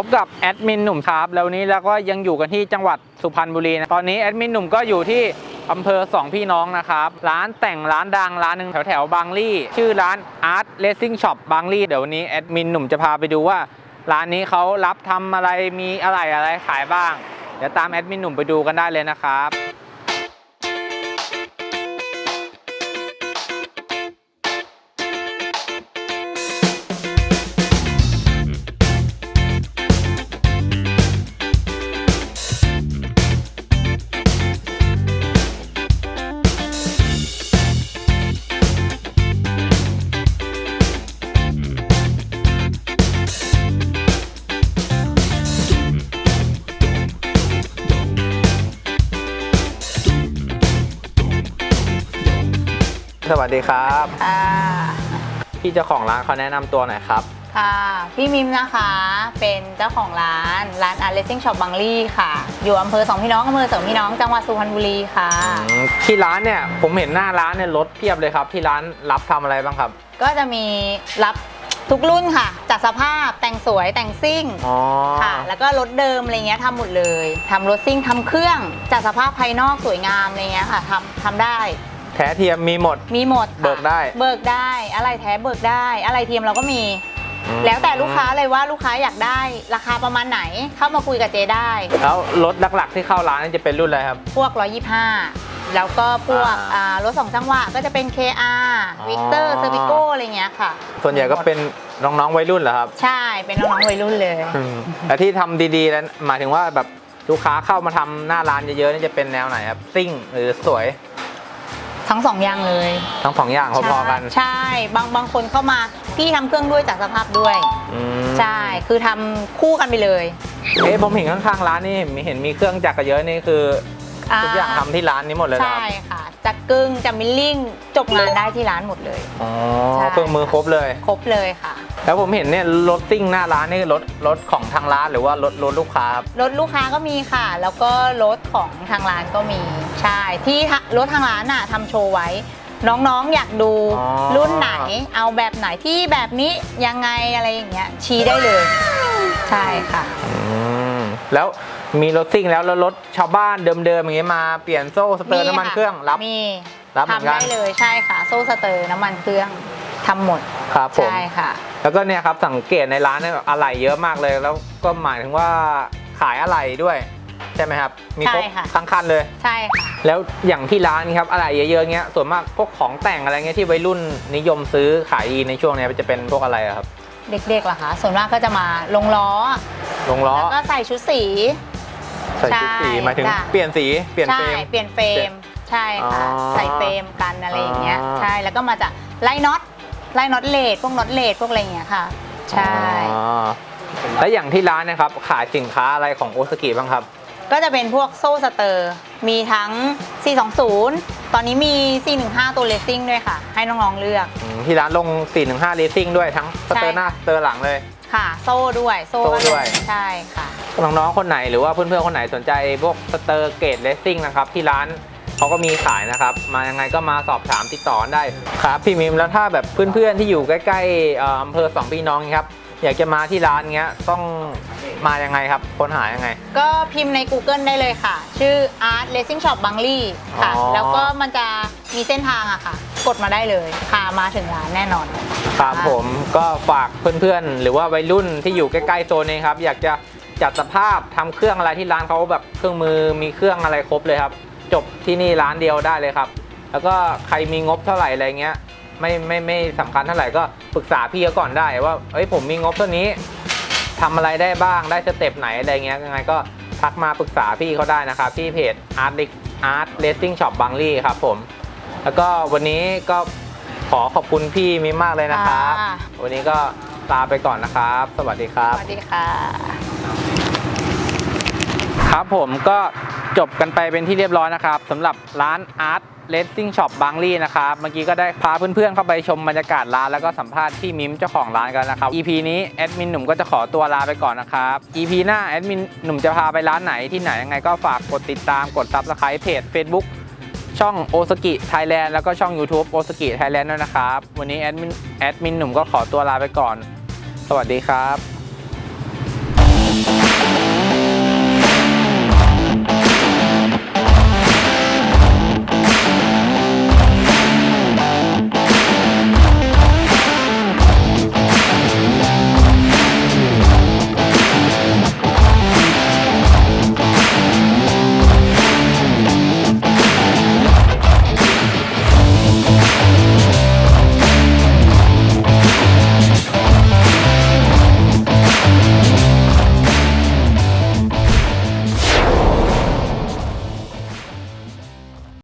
พบกับแอดมินหนุ่มครับแล้วนี้แล้วก็ยังอยู่กันที่จังหวัดสุพรรณบุรีนะตอนนี้แอดมินหนุ่มก็อยู่ที่อำเภอสองพี่น้องนะครับ ร้านแต่งร้านดังร้านหนึ่งแถวแถวบางลี่ ชื่อร้าน Art Racing Shop บางลี่เดี๋ยววันนี้แอดมินหนุ่มจะพาไปดูว่า ร้านนี้เขารับทำอะไรมีอะไรอะไรขายบ้าง เดี๋ยวตามแอดมินหนุ่มไปดูกันได้เลยนะครับ สวัสดีครับ ค่ะพี่เจ้าของร้านเขาแนะนำตัวหน่อยครับ ค่ะ พี่มิมนะคะเป็นเจ้าของร้านร้าน Art Racing Shop บางลี่ค่ะ อยู่อำเภอสองพี่น้องอำเภอเสริมพี่น้องจังหวัดสุพรรณบุรีค่ะอืมที่ร้านเนี่ยผมเห็นหน้าร้านเนี่ยรถเพียบเลยครับ ที่ร้านรับทำอะไรบ้างครับ ก็จะมีรับทุกรุ่นค่ะจัดสภาพแต่งสวยแต่งซิ่งอ๋อค่ะ แล้วก็รถเดิมอะไรเงี้ยทำหมดเลยทำรถซิ่งทำเครื่องจัดสภาพภายนอกสวยงามอะไรเงี้ยค่ะทำทำได้ แท้เทียมมีหมด มีหมดค่ะเบิกได้ เบิกได้ อะไรแท้เบิกได้ อะไรเทียมเราก็มี อืม แล้วแต่ลูกค้าเลยว่าลูกค้าอยากได้ราคาประมาณไหนเข้ามาคุยกับเจได้ แล้วรถหลักๆที่เข้าร้านนี่จะเป็นรุ่นอะไรครับ พวก 125 แล้วก็พวกอ่า อ่ารถสองจังหวะก็จะเป็น KR อ๋อ Victor c e r v i c o อะไรเงี้ยค่ะ ส่วนใหญ่ก็เป็นน้องๆวัยรุ่นเหรอครับใช่ เป็นน้องๆวัยรุ่นเลย อืมแต่ที่ทำดีๆแล้วหมายถึงว่าแบบลูกค้าเข้ามาทำหน้าร้านเยอะๆนี่จะเป็นแนวไหนครับซิ่งหรือสวย ทั้งสองอย่างเลยทั้งสองอย่างพอๆกัน ใช่ บางบางคนเข้ามาพี่ทำเครื่องด้วยจากสภาพด้วยอืมใช่ คือทำคู่กันไปเลยเอ๊ะผมเห็นข้างๆร้านนี่มีเห็นมีเครื่องจักรเยอะนี่คืออทุกอย่างทำที่ร้านนี้หมดเลยนะคใช่รับค่ะจักรกึ่งจักรมิลลิ่งจบงานได้ที่ร้านหมดเลยอ๋อใช่เครื่องมือครบเลย ครบเลยค่ะ แล้วผมเห็นเนี่ยรถซิ่งหน้าร้านนี่รถรถของทางร้านหรือว่ารถรถลูกค้าครับ รถลูกค้าก็มีค่ะ แล้วก็รถของทางร้านก็มีใช่ที่ทะรถทางร้านน่ะทำโชว์ไว้ น้องๆอยากดูอ๋อ รุ่นไหน เอาแบบไหนที่แบบนี้ยังไงอะไรอย่างเงี้ยชี้ได้เลย ใช่ค่ะ อืมแล้วมีรถซิ่งแล้วแล้วรถชาวบ้านเดิมๆอย่างเงี้ยมาเปลี่ยนโซ่สเตอร์น้ำมันค่ะเครื่องรับ มีรับเหมือนทำกัน ได้เลยใช่ค่ะ โซ่สเตอร์น้ำมันเครื่องทำหมดครับผม ใช่ค่ะ แล้วก็เนี่ยครับสังเกตในร้านเนี่ยอะไหล่เยอะมากเลย แล้วก็หมายถึงว่าขายอะไหล่ด้วยใช่ไหมครับ มีครบใช่ค่ะทั้งคันเลย ใช่ค่ะ แล้วอย่างที่ร้านนี้ครับอะไหล่เยอะๆเงี้ย ส่วนมากพวกของแต่งอะไรเงี้ยที่วัยรุ่นนิยมซื้อขายดีในช่วงเนี้ยจะเป็นพวกอะไรอะครับ เด็กๆล่ะคะ ส่วนมากก็จะมาลงล้อ ลงล้อ แล้วก็ใส่ชุดสี ใส่ชุดสีใช่หมายถึงจ้ะเปลี่ยนสี เปลี่ยนใช่เฟรมเปลี่ยนเฟรม ใช่ค่ะอ๋อใส่เฟรมกันอะไรอย่างเงี้ยอ๋อใช่ แล้วก็มาจากไล่น็อต ไล่น็อตเลดพวกน็อตเลดพวกอะไรอย่างเงี้ยค่ะ ใช่ อ๋อแล้วอย่างที่ร้านเนะครับ ขายสินค้าอะไรของโอซากิบ้างครับ ก็จะเป็นพวกโซ่สเตอร์ มีทั้ง 420 ตอนนี้มี 415 ตัวเลสซิ่งด้วยค่ะ ให้น้องๆเลือก อืมที่ร้านลง 415 Racing ด้วยทั้งสเตอร์หน้าสเตอร์หลังเลย ค่ะ โซ่ด้วยโซ่โซ่ด้วย ใช่ค่ะ น้องๆ คนไหนหรือว่าเพื่อนๆ คนไหนสนใจพวกสเตอร์เกตเลสซิ่งนะครับ ที่ร้าน เขาก็มีขายนะครับ มายังไงก็มาสอบถามติดต่อกันได้ครับพี่มิมแล้วถ้าแบบเพื่อนๆที่อยู่ใกล้ๆเอ่ออำเภอสองพี่น้องครับอยากจะมาที่ร้านเงี้ยต้องมายังไงครับค้นหายังไง ก็พิมพ์ใน Google ได้เลยค่ะ ชื่อ Art Racing Shop บางลี่ค่ะ อ๋อ แล้วก็มันจะมีเส้นทางอะค่ะ กดมาได้เลยพามาถึงร้านแน่นอน ครับผมก็ฝากเพื่อนๆ หรือว่าวัยรุ่นที่อยู่ใกล้ๆโซนนี้ครับ อยากจะจัดสภาพทำเครื่องอะไรที่ร้านเขาแบบเครื่องมือมีเครื่องอะไรครบเลยครับ จบที่นี่ร้านเดียวได้เลยครับ แล้วก็ใครมีงบเท่าไหร่อะไรเงี้ยไม่ไม่ไม่สำคัญเท่าไหร่ก็ปรึกษาพี่เขาก่อนได้ว่าเอ้ยผมมีงบเท่านี้ทำอะไรได้บ้างได้สเต็ปไหนอะไรเงี้ยยังไงก็ทักมาปรึกษาพี่เขาได้นะครับที่เพจ Art Art Racing Shop บางลี่ครับผม แล้วก็วันนี้ก็ขอขอบคุณพี่มิมมากเลยนะครับค่ะวันนี้ก็ลาไปก่อนนะครับ สวัสดีครับสวัสดีค่ะ ครับผมก็ จบกันไปเป็นที่เรียบร้อยนะครับสำหรับร้าน Art Racing Shop บางลี่นะครับ เมื่อกี้ก็ได้พาเพื่อนๆ เข้าไปชมบรรยากาศร้านแล้วก็สัมภาษณ์พี่มิมเจ้าของร้านกันนะครับ EP นี้แอดมินหนุ่มก็จะขอตัวลาไปก่อนนะครับ EP หน้าแอดมินหนุ่มจะพาไปร้านไหนที่ไหนยังไงก็ฝากกดติดตามกด Subscribe เพจ Facebook ช่องโอสกิไทยแลนด์แล้วก็ช่อง YouTube โอสกิไทยแลนด์ด้วยนะครับ วันนี้แอดมินแอดมินหนุ่มก็ขอตัวลาไปก่อน สวัสดีครับ